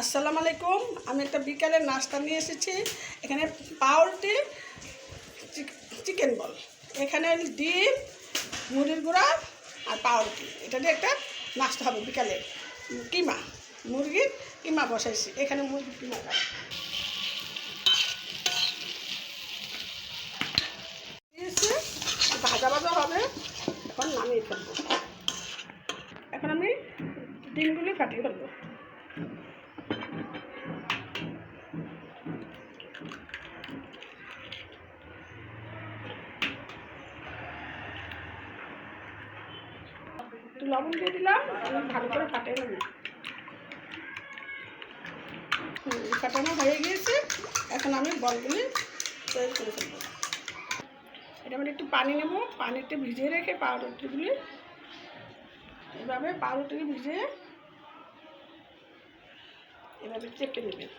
আসসালামু আলাইকুম। আমি একটা বিকালের নাস্তা নিয়ে এসেছি। এখানে পাউরুটি চিকেন বল। এখানে ডিম, মুড়ির গুঁড়া আর পাউরুটি। এটা দিয়ে একটা নাস্তা হবে বিকালে। কিমা, মুরগির কিমা বসাইছি। এখানে মুরগির কিমা ভাজা ভাজা হবে। এখন নামিয়ে ফেলব। এখন আমি ডিমগুলি কাটিয়ে ফেলব। একটু লবণ দিয়ে দিলাম ভালো করে ফাটিয়ে নেব ফাটানো হয়ে গিয়েছে। এখন আমি বলগুলি তৈরি করে ফেলব। এটা আমি একটু পানি নেব, পানিতে ভিজিয়ে রেখে পাউরুটিগুলি এভাবে পাউরুটি ভিজিয়ে এভাবে চেপে নেবেন।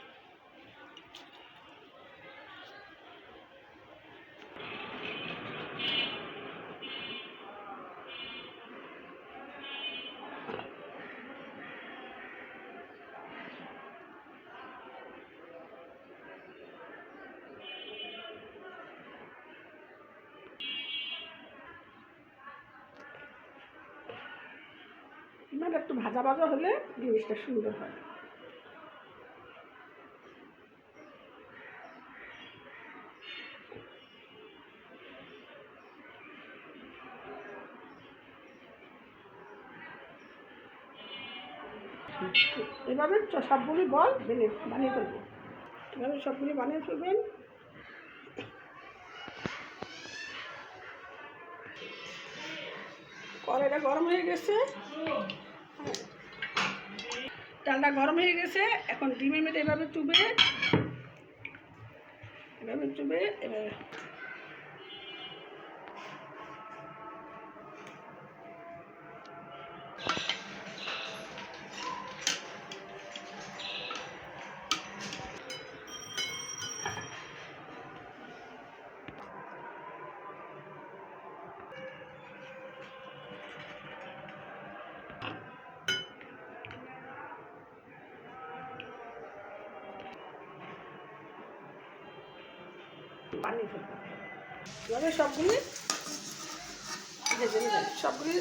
মানে একটু ভাজা ভাজা হলে জিনিসটা সুন্দর হয়। এভাবে সবগুলি বেলে বানিয়ে ফেলব। এভাবে সবগুলি বানিয়ে ফেলবেন। কড়াইটা গরম হয়ে গেছে। ডালটা গরম হয়ে গেছে, এখন ডিমের মেটে এভাবে চুবে। এভাবে চুবে, এভাবে। বানিয়ে ফেলব এভাবে সবগুলি ভেজে সবগুলি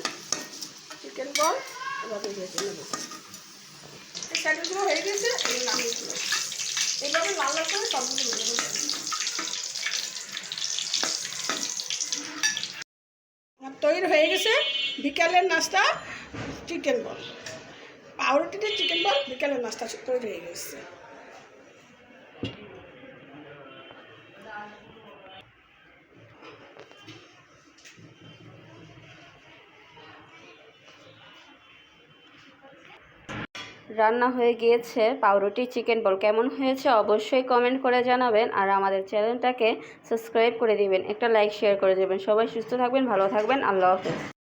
চিকেন বল এভাবে ভেজে নেব হয়ে গেছে এই নামিয়ে ফেলো এইভাবে লাল লাল সবগুলি নেবেন। তৈরি হয়ে গেছে বিকালের নাস্তা চিকেন বল পাউরুটিতে চিকেন বল বিকালের নাস্তা তৈরি হয়ে গেছে। রান্না হয়ে গিয়েছে পাউরুটি চিকেন বল। কেমন হয়েছে অবশ্যই কমেন্ট করে জানাবেন আর আমাদের চ্যানেলটাকে সাবস্ক্রাইব করে দিবেন। একটা লাইক শেয়ার করে দেবেন। সবাই সুস্থ থাকবেন, ভালো থাকবেন। আল্লাহ হাফেজ।